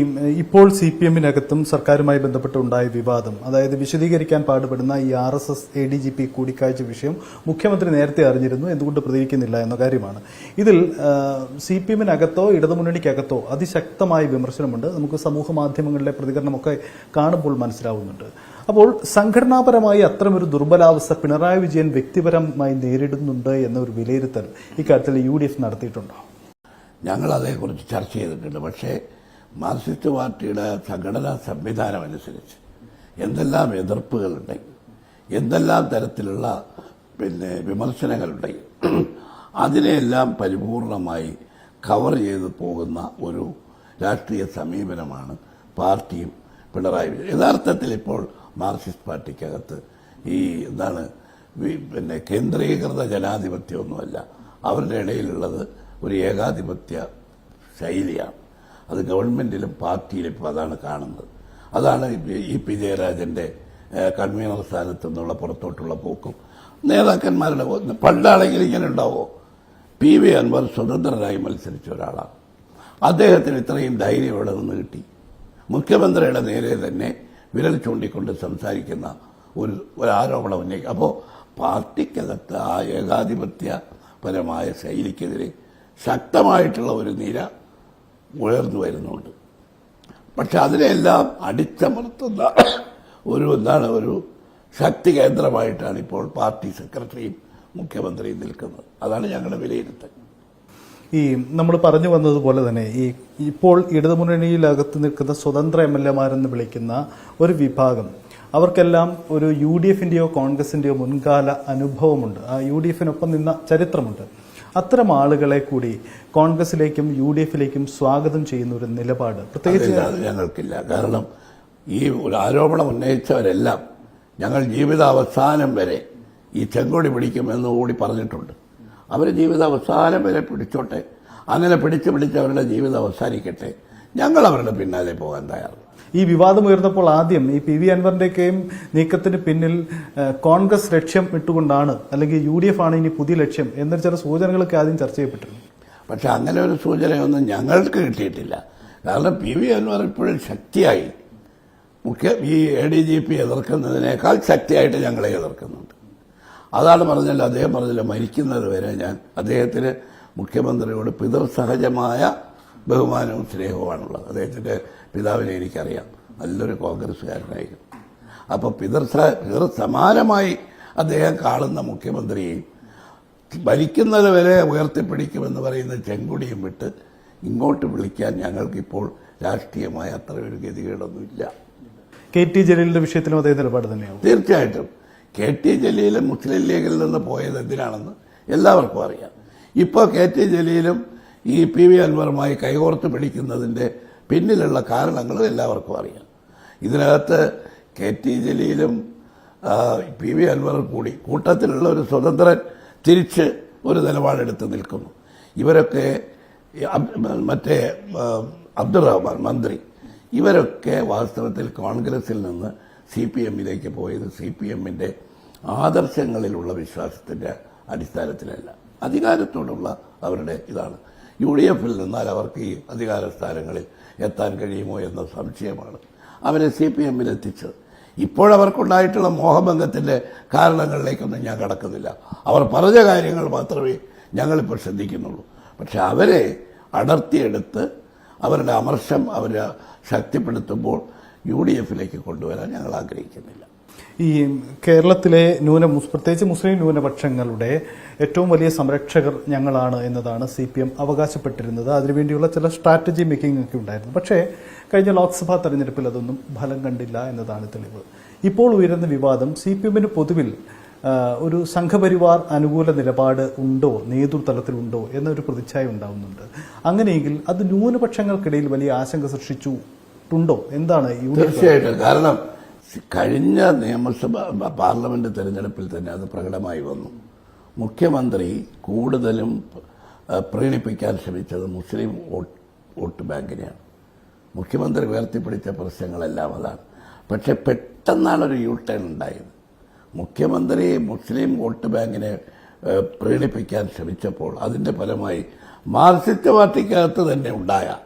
ഇപ്പോൾ സി പി എമ്മിനകത്തും സർക്കാരുമായി ബന്ധപ്പെട്ട് ഉണ്ടായ വിവാദം അതായത് വിശദീകരിക്കാൻ പാടുപെടുന്ന ഈ R S S A D G P കൂടിക്കാഴ്ച വിഷയം മുഖ്യമന്ത്രി നേരത്തെ അറിഞ്ഞിരുന്നു എന്തുകൊണ്ട് പ്രതികരിക്കുന്നില്ല എന്ന കാര്യമാണ്. ഇതിൽ സി പി എമ്മിനകത്തോ ഇടതുമുന്നണിക്കകത്തോ അതിശക്തമായ വിമർശനമുണ്ട്. നമുക്ക് സമൂഹ മാധ്യമങ്ങളിലെ പ്രതികരണമൊക്കെ കാണുമ്പോൾ മനസ്സിലാവുന്നുണ്ട്. അപ്പോൾ സംഘടനാപരമായി അത്തരമൊരു ദുർബലാവസ്ഥ പിണറായി വിജയൻ വ്യക്തിപരമായി നേരിടുന്നുണ്ട് എന്നൊരു വിലയിരുത്തൽ ഇക്കാര്യത്തിൽ യു ഡി എഫ് നടത്തിയിട്ടുണ്ടോ? ഞങ്ങൾ അതേക്കുറിച്ച് ചർച്ച ചെയ്തിട്ടുണ്ട്. പക്ഷേ മാർക്സിസ്റ്റ് പാർട്ടിയുടെ സംഘടനാ സംവിധാനം അനുസരിച്ച് എന്തെല്ലാം എതിർപ്പുകളുണ്ട് എന്തെല്ലാം തരത്തിലുള്ള പിന്നെ വിമർശനങ്ങളുണ്ട് അതിനെയെല്ലാം പരിപൂർണമായി കവർ ചെയ്ത് പോകുന്ന ഒരു രാഷ്ട്രീയ സമീപനമാണ് പാർട്ടിയും പിണറായി വിജയൻ. യഥാർത്ഥത്തിൽ ഇപ്പോൾ മാർക്സിസ്റ്റ് പാർട്ടിക്കകത്ത് ഈ എന്താണ് പിന്നെ കേന്ദ്രീകൃത ജനാധിപത്യമൊന്നുമല്ല. അവരുടെ ഇടയിലുള്ളത് ഒരു ഏകാധിപത്യ ശൈലിയാണ്. അത് ഗവൺമെന്റിലും പാർട്ടിയിലും ഇപ്പോൾ അതാണ് കാണുന്നത്. അതാണ് ഇ പി ജയരാജന്റെ കൺവീനർ സ്ഥാനത്തു നിന്നുള്ള പുറത്തോട്ടുള്ള പോക്കും. നേതാക്കന്മാരുടെ പണ്ടാണെങ്കിൽ ഇങ്ങനെ ഉണ്ടാവോ? പി വി അൻവർ സ്വതന്ത്രരായി മത്സരിച്ച ഒരാളാണ്. അദ്ദേഹത്തിന് ഇത്രയും ധൈര്യം എവിടെ നിന്ന് കിട്ടി. മുഖ്യമന്ത്രിയുടെ നേരെ തന്നെ വിരൽ ചൂണ്ടിക്കൊണ്ട് സംസാരിക്കുന്ന ഒരു ഒരു ആരോപണം ഉന്നയിക്കും അപ്പോൾ പാർട്ടിക്കകത്ത് ആ ഏകാധിപത്യപരമായ ശൈലിക്കെതിരെ ശക്തമായിട്ടുള്ള ഒരു നിര ഉയർന്നു വരുന്നുണ്ട്. പക്ഷെ അതിനെല്ലാം അടിച്ചമർത്തുന്ന ഒരു എന്താണ് ഒരു ശക്തി കേന്ദ്രമായിട്ടാണ് ഇപ്പോൾ പാർട്ടി സെക്രട്ടറിയും മുഖ്യമന്ത്രിയും നിൽക്കുന്നത്. അതാണ് ഞങ്ങളുടെ വിലയിരുത്തൽ. ഈ നമ്മൾ പറഞ്ഞു വന്നതുപോലെ തന്നെ ഈ ഇപ്പോൾ ഇടതുമുന്നണിയിലകത്ത് നിൽക്കുന്ന സ്വതന്ത്ര എം എൽ എമാരെന്ന് വിളിക്കുന്ന ഒരു വിഭാഗം അവർക്കെല്ലാം ഒരു യു ഡി എഫിന്റെയോ കോൺഗ്രസിന്റെയോ മുൻകാല അനുഭവമുണ്ട്. ആ യു ഡി എഫിനൊപ്പം നിന്ന ചരിത്രമുണ്ട്. അത്തരം ആളുകളെ കൂടി കോൺഗ്രസിലേക്കും യു ഡി എഫിലേക്കും സ്വാഗതം ചെയ്യുന്ന ഒരു നിലപാട് പ്രത്യേകിച്ച് ഞങ്ങൾക്കില്ല. കാരണം ഈ ആരോപണം ഉന്നയിച്ചവരെല്ലാം ഞങ്ങൾ ജീവിതാവസാനം വരെ ഈ ചെങ്കൊടി പിടിക്കുമെന്ന് കൂടി പറഞ്ഞിട്ടുണ്ട്. അവർ ജീവിതാവസാനം വരെ പിടിച്ചോട്ടെ. അങ്ങനെ പിടിച്ച് പിടിച്ച് അവരുടെ ജീവിതം അവസാനിക്കട്ടെ. ഞങ്ങൾ അവരുടെ പിന്നാലെ പോകാൻ തയ്യാറാണ്. ഈ വിവാദം ഉയർന്നപ്പോൾ ആദ്യം ഈ പി വി അൻവറിന്റെയൊക്കെയും നീക്കത്തിന് പിന്നിൽ കോൺഗ്രസ് ലക്ഷ്യം ഇട്ടുകൊണ്ടാണ് അല്ലെങ്കിൽ യു ഡി എഫ് ആണ് ഇനി പുതിയ ലക്ഷ്യം എന്നൊരു ചില സൂചനകളൊക്കെ ആദ്യം ചർച്ച ചെയ്യപ്പെട്ടിരുന്നു. പക്ഷെ അങ്ങനെ ഒരു സൂചനയൊന്നും ഞങ്ങൾക്ക് കിട്ടിയിട്ടില്ല. കാരണം പി വി അൻവർ ഇപ്പോഴും ശക്തിയായി. മുഖ്യ ഈ എ ഡി ജി പി എതിർക്കുന്നതിനേക്കാൾ ശക്തിയായിട്ട് ഞങ്ങളെ എതിർക്കുന്നുണ്ട്. അതാണ് പറഞ്ഞല്ലോ അദ്ദേഹം പറഞ്ഞല്ലോ മരിക്കുന്നത് വരെ ഞാൻ അദ്ദേഹത്തിന് മുഖ്യമന്ത്രിയോട് പിതൃസഹജമായ ബഹുമാനവും സ്നേഹവുമാണുള്ളത്. അദ്ദേഹത്തിന്റെ പിതാവിനെ എനിക്കറിയാം. നല്ലൊരു കോൺഗ്രസ്സുകാരനായിരുന്നു. അപ്പോൾ പിതൃസ പിതൃ സമാനമായി അദ്ദേഹം കാണുന്ന മുഖ്യമന്ത്രിയെയും ഭരിക്കുന്നത് വരെ ഉയർത്തിപ്പിടിക്കുമെന്ന് പറയുന്ന ചെങ്കുടിയും വിട്ട് ഇങ്ങോട്ട് വിളിക്കാൻ ഞങ്ങൾക്കിപ്പോൾ രാഷ്ട്രീയമായ അത്ര ഒരു ഗതികേടൊന്നുമില്ല. കെ ടി ജലീലിന്റെ വിഷയത്തിലും അതേ നിലപാട് തന്നെയാണ് തീർച്ചയായിട്ടും. കെ ടി ജലീൽ മുസ്ലിം ലീഗിൽ നിന്ന് പോയത് എന്തിനാണെന്ന് എല്ലാവർക്കും അറിയാം. ഇപ്പോൾ കെ ടി ജലീലും ഈ പി വി അൻവറുമായി കൈകോർത്ത് പിടിക്കുന്നതിന്റെ പിന്നിലുള്ള കാരണങ്ങളും എല്ലാവർക്കും അറിയാം. ഇതിനകത്ത് കെ ടി ജലീലും പി വി അൻവറും കൂടി കൂട്ടത്തിലുള്ള ഒരു സ്വതന്ത്രൻ തിരിച്ച് ഒരു നിലപാടെടുത്ത് നിൽക്കുന്നു. ഇവരൊക്കെ മറ്റേ അബ്ദുറഹ്മാൻ മന്ത്രി. ഇവരൊക്കെ വാസ്തവത്തിൽ കോൺഗ്രസിൽ നിന്ന് സി പി എമ്മിലേക്ക് പോയത് സി പി എമ്മിന്റെ ആദർശങ്ങളിലുള്ള വിശ്വാസത്തിന്റെ അടിസ്ഥാനത്തിലല്ല. അധികാരത്തോടുള്ള അവരുടെ ഇതാണ്. യു ഡി എഫിൽ നിന്നാൽ അവർക്ക് ഈ അധികാര സ്ഥാനങ്ങളിൽ എത്താൻ കഴിയുമോ എന്ന സംശയമാണ്. അവരെ സി പി എമ്മിൽ എത്തിച്ചത് ഇപ്പോഴവർക്കുണ്ടായിട്ടുള്ള മോഹഭംഗത്തിന്റെ കാരണങ്ങളിലേക്കൊന്നും ഞാൻ കടക്കുന്നില്ല. അവർ പറഞ്ഞ കാര്യങ്ങൾ മാത്രമേ ഞങ്ങളിപ്പോൾ ശ്രദ്ധിക്കുന്നുള്ളൂ. പക്ഷെ അവരെ അടർത്തിയെടുത്ത് അവരുടെ അമർഷം അവരെ ശക്തിപ്പെടുത്തുമ്പോൾ യു ഡി എഫിലേക്ക് കൊണ്ടുവരാൻ ഞങ്ങൾ ആഗ്രഹിക്കുന്നില്ല. ഈ കേരളത്തിലെ ന്യൂന പ്രത്യേകിച്ച് മുസ്ലിം ന്യൂനപക്ഷങ്ങളുടെ ഏറ്റവും വലിയ സംരക്ഷകർ ഞങ്ങളാണ് എന്നതാണ് സി പി എം അവകാശപ്പെട്ടിരുന്നത്. അതിനുവേണ്ടിയുള്ള ചില സ്ട്രാറ്റജി മേക്കിംഗ് ഒക്കെ ഉണ്ടായിരുന്നു. പക്ഷേ കഴിഞ്ഞ ലോക്സഭാ തെരഞ്ഞെടുപ്പിൽ അതൊന്നും ഫലം കണ്ടില്ല എന്നതാണ് തെളിവ്. ഇപ്പോൾ ഉയരുന്ന വിവാദം സി പി എമ്മിന് പൊതുവിൽ ഒരു സംഘപരിവാർ അനുകൂല നിലപാട് ഉണ്ടോ നേതൃതലത്തിലുണ്ടോ എന്നൊരു പ്രതിച്ഛായ ഉണ്ടാവുന്നുണ്ട്. അങ്ങനെയെങ്കിൽ അത് ന്യൂനപക്ഷങ്ങൾക്കിടയിൽ വലിയ ആശങ്ക സൃഷ്ടിച്ചു സൃഷ്ടിച്ചിട്ടുണ്ടോ? എന്താണ് തീർച്ചയായിട്ടും. കാരണം കഴിഞ്ഞ നിയമസഭ പാർലമെന്റ് തെരഞ്ഞെടുപ്പിൽ തന്നെ അത് പ്രകടമായി വന്നു. മുഖ്യമന്ത്രി കൂടുതലും പ്രീണിപ്പിക്കാൻ ശ്രമിച്ചത് മുസ്ലിം വോട്ട് ബാങ്കിനെയാണ്. മുഖ്യമന്ത്രി ഉയർത്തിപ്പിടിച്ച പ്രശ്നങ്ങളെല്ലാം അതാണ്. പക്ഷെ പെട്ടെന്നാണ് ഒരു യു ടേൺ ഉണ്ടായത്. മുഖ്യമന്ത്രി മുസ്ലിം വോട്ട് ബാങ്കിനെ പ്രീണിപ്പിക്കാൻ ശ്രമിച്ചപ്പോൾ അതിന്റെ ഫലമായി മാർക്സിസ്റ്റ് പാർട്ടിക്കകത്ത് തന്നെ ഉണ്ടായ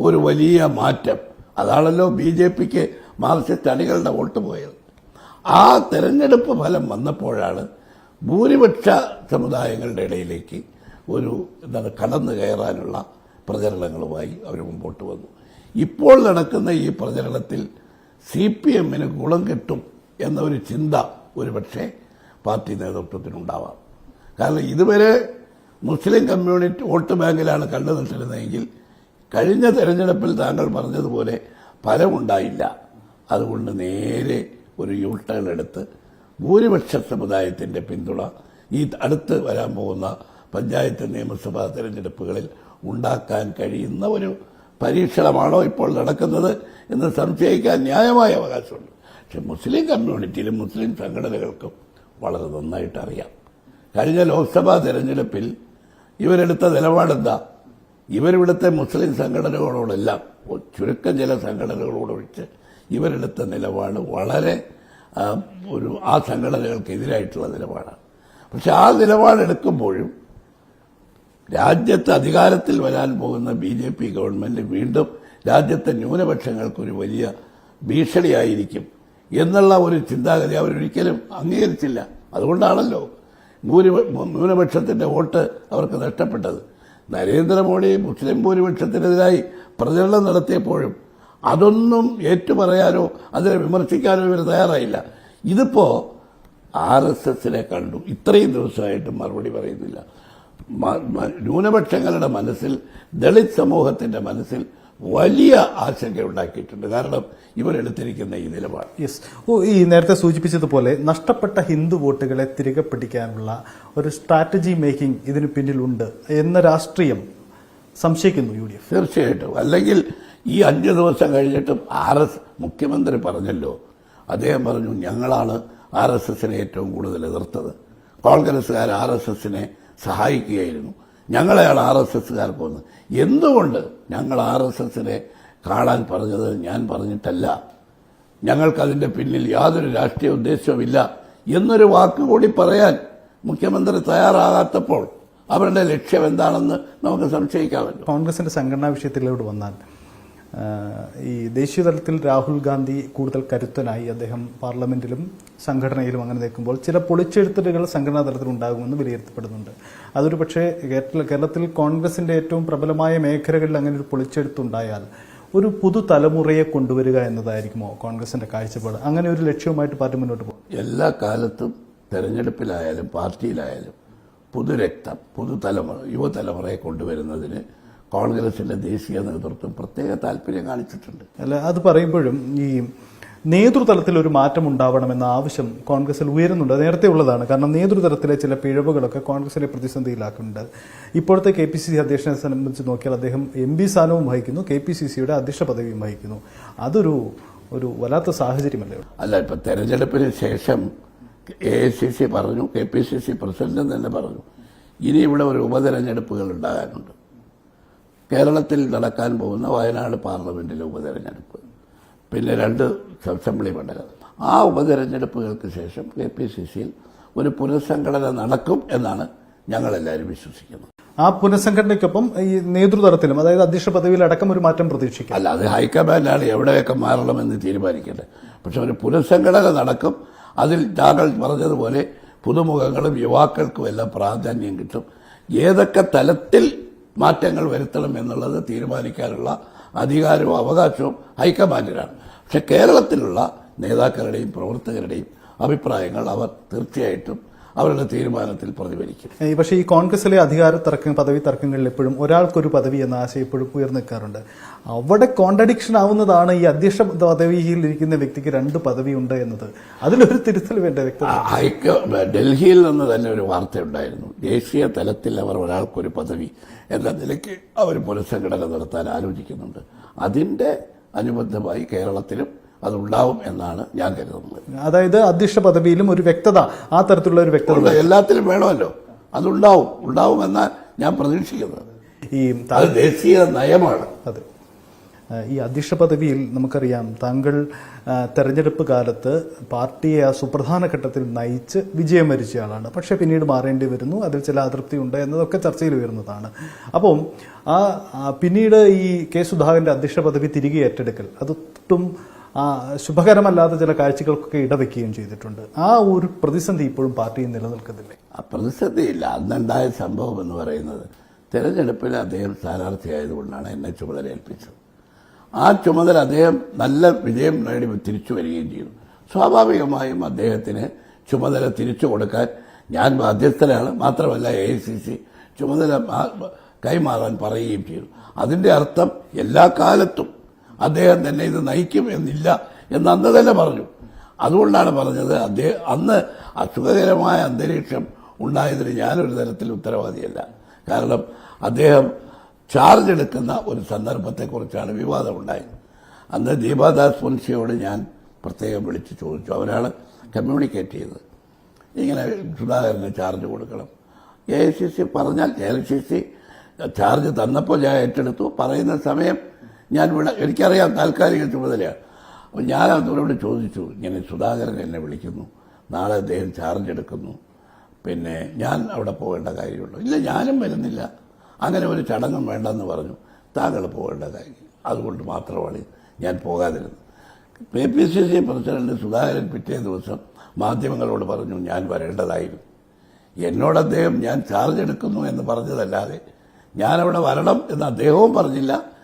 ഒരു വലിയ മാറ്റം. അതാണല്ലോ ബി ജെ പിക്ക് മാർക്സിസ്റ്റ് വോട്ട് പോയത്. ആ തെരഞ്ഞെടുപ്പ് ഫലം വന്നപ്പോഴാണ് ഭൂരിപക്ഷ സമുദായങ്ങളുടെ ഇടയിലേക്ക് ഒരു എന്താണ് കടന്നു കയറാനുള്ള പ്രചരണങ്ങളുമായി അവർ മുമ്പോട്ട് വന്നു. ഇപ്പോൾ നടക്കുന്ന ഈ പ്രചരണത്തിൽ സി പി എമ്മിന് ഗുണം കിട്ടും എന്ന ഒരു ചിന്ത ഒരുപക്ഷെ പാർട്ടി നേതൃത്വത്തിനുണ്ടാവാം. കാരണം ഇതുവരെ മുസ്ലിം കമ്മ്യൂണിറ്റി വോട്ട് ബാങ്കിലാണ് കണ്ടു നിൽക്കുന്നതെങ്കിൽ കഴിഞ്ഞ തെരഞ്ഞെടുപ്പിൽ താങ്കൾ പറഞ്ഞതുപോലെ ഫലമുണ്ടായില്ല. അതുകൊണ്ട് നേരെ ഒരു യൂട്ടേൺ ടേൺ എടുത്ത് ഭൂരിപക്ഷ സമുദായത്തിന്റെ പിന്തുണ ഈ അടുത്ത് വരാൻ പോകുന്ന പഞ്ചായത്ത് നിയമസഭാ തെരഞ്ഞെടുപ്പുകളിൽ ഉണ്ടാക്കാൻ കഴിയുന്ന ഒരു പരീക്ഷണമാണോ ഇപ്പോൾ നടക്കുന്നത് എന്ന് സംശയിക്കാൻ ന്യായമായ അവകാശമുണ്ട്. പക്ഷെ മുസ്ലിം കമ്മ്യൂണിറ്റിയിലും മുസ്ലിം സംഘടനകൾക്കും വളരെ നന്നായിട്ട് അറിയാം. കഴിഞ്ഞ ലോക്സഭാ തെരഞ്ഞെടുപ്പിൽ ഇവരെടുത്ത നിലപാടെന്താ? ഇവരിവിടുത്തെ മുസ്ലിം സംഘടനകളോടെല്ലാം ചുരുക്കം ചില സംഘടനകളോട് സംഘടനകളോടൊഴിച്ച് ഇവരെടുത്ത നിലപാട് വളരെ ഒരു ആ സംഘടനകൾക്കെതിരായിട്ടുള്ള നിലപാടാണ്. പക്ഷെ ആ നിലപാടെടുക്കുമ്പോഴും രാജ്യത്ത് അധികാരത്തിൽ വരാൻ പോകുന്ന ബി ജെ പി ഗവൺമെന്റ് വീണ്ടും രാജ്യത്തെ ന്യൂനപക്ഷങ്ങൾക്കൊരു വലിയ ഭീഷണിയായിരിക്കും എന്നുള്ള ഒരു ചിന്താഗതി അവരൊരിക്കലും അംഗീകരിച്ചില്ല. അതുകൊണ്ടാണല്ലോ ന്യൂനപക്ഷത്തിന്റെ വോട്ട് അവർക്ക് നഷ്ടപ്പെട്ടത്. നരേന്ദ്രമോദി മുസ്ലിം ഭൂരിപക്ഷത്തിനെതിരായി പ്രചരണം നടത്തിയപ്പോഴും അതൊന്നും ഏറ്റുപറയാനോ അതിനെ വിമർശിക്കാനോ ഇവർ തയ്യാറായില്ല. ഇതിപ്പോൾ ആർ എസ് എസിനെ കണ്ടു. ഇത്രയും ദിവസമായിട്ട് മറുപടി പറയുന്നില്ല. ന്യൂനപക്ഷങ്ങളുടെ മനസ്സിൽ ദളിത് സമൂഹത്തിന്റെ മനസ്സിൽ വലിയ ആശങ്ക ഉണ്ടാക്കിയിട്ടുണ്ട്. കാരണം ഇവരെടുത്തിരിക്കുന്ന ഈ നിലപാട്. യെസ് ഓ ഈ നേരത്തെ സൂചിപ്പിച്ചതുപോലെ നഷ്ടപ്പെട്ട ഹിന്ദു വോട്ടുകളെ തിരികെ പിടിക്കാനുള്ള ഒരു സ്ട്രാറ്റജി മേക്കിംഗ് ഇതിന് പിന്നിലുണ്ട് എന്ന രാഷ്ട്രീയം സംശയിക്കുന്നു യു ഡി എഫ്. തീർച്ചയായിട്ടും. അല്ലെങ്കിൽ ഈ അഞ്ച് ദിവസം കഴിഞ്ഞിട്ടും ആർ എസ് മുഖ്യമന്ത്രി പറഞ്ഞല്ലോ. അദ്ദേഹം പറഞ്ഞു ഞങ്ങളാണ് ആർ എസ് എസിനെ ഏറ്റവും കൂടുതൽ എതിർത്തത്. കോൺഗ്രസ്സുകാർ ആർ എസ് എസിനെ സഹായിക്കുകയായിരുന്നു. ഞങ്ങളെയാണ് ആർ എസ് എസ്സുകാർ പോകുന്നത്. എന്തുകൊണ്ട് ഞങ്ങൾ ആർ എസ് എസിനെ കാണാൻ പറഞ്ഞത് ഞാൻ പറഞ്ഞിട്ടല്ല? ഞങ്ങൾക്കതിന്റെ പിന്നിൽ യാതൊരു രാഷ്ട്രീയ ഉദ്ദേശവുമില്ല എന്നൊരു വാക്ക് കൂടി പറയാൻ മുഖ്യമന്ത്രി തയ്യാറാകാത്തപ്പോൾ അവരുടെ ലക്ഷ്യം എന്താണെന്ന് നമുക്ക് സംശയിക്കാമല്ലോ. കോൺഗ്രസിന്റെ സംഘടനാ വിഷയത്തിലോട്ട് വന്നാൽ ഈ ദേശീയ തലത്തിൽ രാഹുൽ ഗാന്ധി കൂടുതൽ കരുത്തനായി അദ്ദേഹം പാർലമെന്റിലും സംഘടനയിലും അങ്ങനെ നിൽക്കുമ്പോൾ ചില പൊളിച്ചെഴുത്തലുകൾ സംഘടനാ തലത്തിൽ ഉണ്ടാകുമെന്ന് വിലയിരുത്തപ്പെടുന്നുണ്ട്. അതൊരു പക്ഷേ കേരള- കേരളത്തിൽ കോൺഗ്രസിന്റെ ഏറ്റവും പ്രബലമായ മേഖലകളിൽ അങ്ങനെ ഒരു പൊളിച്ചെഴുത്തുണ്ടായാൽ ഒരു പുതു തലമുറയെ കൊണ്ടുവരിക എന്നതായിരിക്കുമോ കോൺഗ്രസിന്റെ കാഴ്ചപ്പാട്? അങ്ങനെ ഒരു ലക്ഷ്യവുമായിട്ട് പാർട്ടി മുന്നോട്ട് പോകും. എല്ലാ കാലത്തും തെരഞ്ഞെടുപ്പിലായാലും പാർട്ടിയിലായാലും പുതുരക്തം പുതുതലമുറ യുവതലമുറയെ കൊണ്ടുവരുന്നതിന് കോൺഗ്രസിന്റെ ദേശീയ നേതൃത്വം പ്രത്യേക താല്പര്യം കാണിച്ചിട്ടുണ്ട്. അല്ല അത് പറയുമ്പോഴും ഈ നേതൃതലത്തിൽ ഒരു മാറ്റം ഉണ്ടാവണമെന്ന ആവശ്യം കോൺഗ്രസിൽ ഉയരുന്നുണ്ട്. നേരത്തെ ഉള്ളതാണ്. കാരണം നേതൃതലത്തിലെ ചില പിഴവുകളൊക്കെ കോൺഗ്രസിനെ പ്രതിസന്ധിയിലാക്കുന്നുണ്ട്. ഇപ്പോഴത്തെ കെ പി സി സി അധ്യക്ഷനെ സംബന്ധിച്ച് നോക്കിയാൽ അദ്ദേഹം എം പി സ്ഥാനവും വഹിക്കുന്നു കെ പി സി സിയുടെ അധ്യക്ഷ പദവിയും വഹിക്കുന്നു. അതൊരു ഒരു വല്ലാത്ത സാഹചര്യമല്ലേ? അല്ല ഇപ്പൊ തെരഞ്ഞെടുപ്പിന് ശേഷം എ ഐ സി സി പറഞ്ഞു K P C C president തന്നെ പറഞ്ഞു. ഇനി ഇവിടെ ഒരു ഉപതെരഞ്ഞെടുപ്പുകൾ ഉണ്ടാകാനുണ്ട്. കേരളത്തിൽ നടക്കാൻ പോകുന്ന വയനാട് പാർലമെന്റിലെ ഉപതെരഞ്ഞെടുപ്പ്. പിന്നെ രണ്ട് അസംബ്ലി മണ്ഡലം ആ ഉപതെരഞ്ഞെടുപ്പുകൾക്ക് ശേഷം കെ പി സി സിയിൽ ഒരു പുനഃസംഘടന നടക്കും എന്നാണ് ഞങ്ങളെല്ലാവരും വിശ്വസിക്കുന്നത്. ആ പുനഃസംഘടനയ്ക്കൊപ്പം ഈ നേതൃതലത്തിലും അതായത് അധ്യക്ഷ പദവിയിൽ അടക്കം ഒരു മാറ്റം പ്രതീക്ഷിക്കും. അല്ല അത് ഹൈക്കമാൻഡാണ് എവിടെയൊക്കെ മാറണമെന്ന് തീരുമാനിക്കേണ്ടത്. പക്ഷെ ഒരു പുനഃസംഘടന നടക്കും. അതിൽ താങ്കൾ പറഞ്ഞതുപോലെ പുതുമുഖങ്ങളും യുവാക്കൾക്കും എല്ലാം പ്രാധാന്യം കിട്ടും. ഏതൊക്കെ തലത്തിൽ മാറ്റങ്ങൾ വരുത്തണം എന്നുള്ളത് തീരുമാനിക്കാനുള്ള അധികാരവും അവകാശവും ഹൈക്കമാൻഡിനാണ്. പക്ഷെ കേരളത്തിലുള്ള നേതാക്കളുടെയും പ്രവർത്തകരുടെയും അഭിപ്രായങ്ങൾ അവർ തീർച്ചയായിട്ടും അവരുടെ തീരുമാനത്തിൽ പ്രതിഫലിക്കും. പക്ഷെ ഈ കോൺഗ്രസിലെ അധികാര തർക്കം പദവി തർക്കങ്ങളിൽ എപ്പോഴും ഒരാൾക്കൊരു പദവി എന്ന ആശയം എപ്പോഴും ഉയർന്നു നിൽക്കാറുണ്ട് അവിടെ കോൺട്രഡിക്ഷൻ ആവുന്നതാണ് ഈ അധ്യക്ഷ പദവിയിൽ ഇരിക്കുന്ന വ്യക്തിക്ക് രണ്ട് പദവി ഉണ്ട് എന്നത്. അതിലൊരു തിരുത്തൽ വേണ്ട വ്യക്തി ഡൽഹിയിൽ നിന്ന് തന്നെ ഒരു വാർത്ത ഉണ്ടായിരുന്നു ദേശീയ തലത്തിൽ അവർ ഒരാൾക്കൊരു പദവി എന്ന നിലയ്ക്ക് അവർ പുനഃസംഘടന നടത്താൻ ആലോചിക്കുന്നുണ്ട്. അതിന്റെ അനുബന്ധമായി കേരളത്തിലും അതുണ്ടാവും എന്നാണ് ഞാൻ കരുതുന്നത്. അതായത് അധ്യക്ഷ പദവിയിലും ഒരു വ്യക്തത ആ തരത്തിലുള്ള ഒരു വ്യക്തത എല്ലാത്തിലും വേണമല്ലോ. അതുണ്ടാവും. ഉണ്ടാവുമെന്നാണ് ഞാൻ പ്രതീക്ഷിക്കുന്നത്. ഈ ദേശീയ നയമാണ്. അതെ. ഈ അധ്യക്ഷ പദവിയിൽ നമുക്കറിയാം താങ്കൾ തെരഞ്ഞെടുപ്പ് കാലത്ത് പാർട്ടിയെ ആ സുപ്രധാന ഘട്ടത്തിൽ നയിച്ച് വിജയം വരിച്ച ആളാണ്. പക്ഷെ പിന്നീട് മാറേണ്ടി വരുന്നു. അതിൽ ചില അതൃപ്തി ഉണ്ട് എന്നതൊക്കെ ചർച്ചയിൽ ഉയർന്നതാണ്. അപ്പം ആ പിന്നീട് ഈ കെ സുധാകരന്റെ അധ്യക്ഷ പദവി തിരികെ ഏറ്റെടുക്കൽ അത് ഒട്ടും ആ, ശുഭകരമല്ലാത്ത ചില കാഴ്ചകൾക്കൊക്കെ ഇടവെക്കുകയും ചെയ്തിട്ടുണ്ട്. ആ ഒരു പ്രതിസന്ധി ഇപ്പോഴും പാർട്ടിയിൽ നിലനിൽക്കുന്നില്ലേ? പ്രതിസന്ധിയില്ല. അന്നുണ്ടായ സംഭവം എന്ന് പറയുന്നത്? തെരഞ്ഞെടുപ്പിൽ അദ്ദേഹം സ്ഥാനാർത്ഥിയായതുകൊണ്ടാണ് എന്നെ ചുമതല ഏൽപ്പിച്ചത്. ആ ചുമതല അദ്ദേഹം നല്ല വിജയം നേടി തിരിച്ചു വരികയും ചെയ്തു. സ്വാഭാവികമായും അദ്ദേഹത്തിന് ചുമതല തിരിച്ചു കൊടുക്കാൻ ഞാൻ ബാധ്യസ്ഥനാണ്. മാത്രമല്ല എ ചുമതല കൈമാറാൻ പറയുകയും ചെയ്തു. അതിന്റെ അർത്ഥം എല്ലാ കാലത്തും അദ്ദേഹം തന്നെ ഇത് നയിക്കും എന്നില്ല എന്ന് അന്ന് തന്നെ പറഞ്ഞു. അതുകൊണ്ടാണ് പറഞ്ഞത് അദ്ദേഹം അന്ന് അസുഖകരമായ അന്തരീക്ഷം ഉണ്ടായതിന് ഞാനൊരു തരത്തിൽ ഉത്തരവാദിയല്ല. കാരണം അദ്ദേഹം ചാർജ് എടുക്കുന്ന ഒരു സന്ദർഭത്തെക്കുറിച്ചാണ് വിവാദമുണ്ടായത്. അന്ന് ദീപാദാസ് മുൻഷിയോട് ഞാൻ പ്രത്യേകം വിളിച്ച് ചോദിച്ചു. അവരാണ് കമ്മ്യൂണിക്കേറ്റ് ചെയ്തത്. ഇങ്ങനെ സുധാകരന് ചാർജ് കൊടുക്കണം. എ ഐ സി സി പറഞ്ഞാൽ A I C C charge തന്നപ്പോൾ ഞാൻ ഏറ്റെടുത്തു. പറയുന്ന സമയം ഞാൻ ഇവിടെ എനിക്കറിയാം താൽക്കാലിക ചുമതലയാണ് അപ്പം ഞാൻ അവരോട് ചോദിച്ചു ഇങ്ങനെ സുധാകരൻ എന്നെ വിളിക്കുന്നു നാളെ അദ്ദേഹം ചാർജ് എടുക്കുന്നു. പിന്നെ ഞാൻ അവിടെ പോകേണ്ട കാര്യമുള്ളൂ ഇല്ല ഞാനും വരുന്നില്ല. അങ്ങനെ ഒരു ചടങ്ങും വേണ്ടെന്ന് പറഞ്ഞു. താങ്കൾ പോകേണ്ട കാര്യം. അതുകൊണ്ട് മാത്രമാണ് ഞാൻ പോകാതിരുന്നത്. K P C C president Sudhakaran പിറ്റേ ദിവസം മാധ്യമങ്ങളോട് പറഞ്ഞു ഞാൻ വരേണ്ടതായിരുന്നു. എന്നോട് അദ്ദേഹം ഞാൻ ചാർജ് എടുക്കുന്നു എന്ന് പറഞ്ഞതല്ലാതെ ഞാനവിടെ വരണം എന്ന് അദ്ദേഹവും പറഞ്ഞില്ല.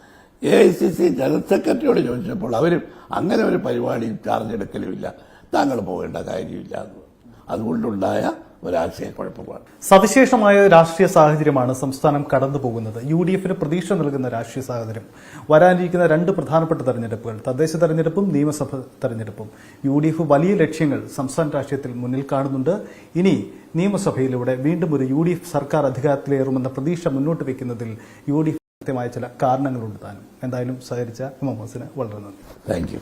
A I C C general സെക്രട്ടറിയോട് ചോദിച്ചപ്പോൾ അവരും അങ്ങനെ ഒരു പരിപാടി ചാർജ് എടുക്കലുമില്ല. താങ്കൾ പോകേണ്ട കാര്യമില്ല. എന്ന്. അതുകൊണ്ടുണ്ടായ ഒരാശയക്കുഴപ്പമാണ് സവിശേഷമായ രാഷ്ട്രീയ സാഹചര്യമാണ് സംസ്ഥാനം കടന്നു പോകുന്നത്. യു ഡി എഫിന് പ്രതീക്ഷ നൽകുന്ന രാഷ്ട്രീയ സാഹചര്യം. വരാനിരിക്കുന്ന രണ്ട് പ്രധാനപ്പെട്ട തെരഞ്ഞെടുപ്പുകൾ തദ്ദേശ തെരഞ്ഞെടുപ്പും നിയമസഭ തെരഞ്ഞെടുപ്പും. യു ഡി എഫ് വലിയ ലക്ഷ്യങ്ങൾ സംസ്ഥാന രാഷ്ട്രീയത്തിൽ മുന്നിൽ കാണുന്നുണ്ട്. ഇനി നിയമസഭയിലൂടെ വീണ്ടും ഒരു യു ഡി എഫ് സർക്കാർ അധികാരത്തിലേറുമെന്ന പ്രതീക്ഷ മുന്നോട്ട് വയ്ക്കുന്നതിൽ യു ഡി കൃത്യമായ ചില കാരണങ്ങളുണ്ട് താനും. എന്തായാലും സഹകരിച്ച മുഹമ്മസിന് വളരെ നന്ദി. Thank you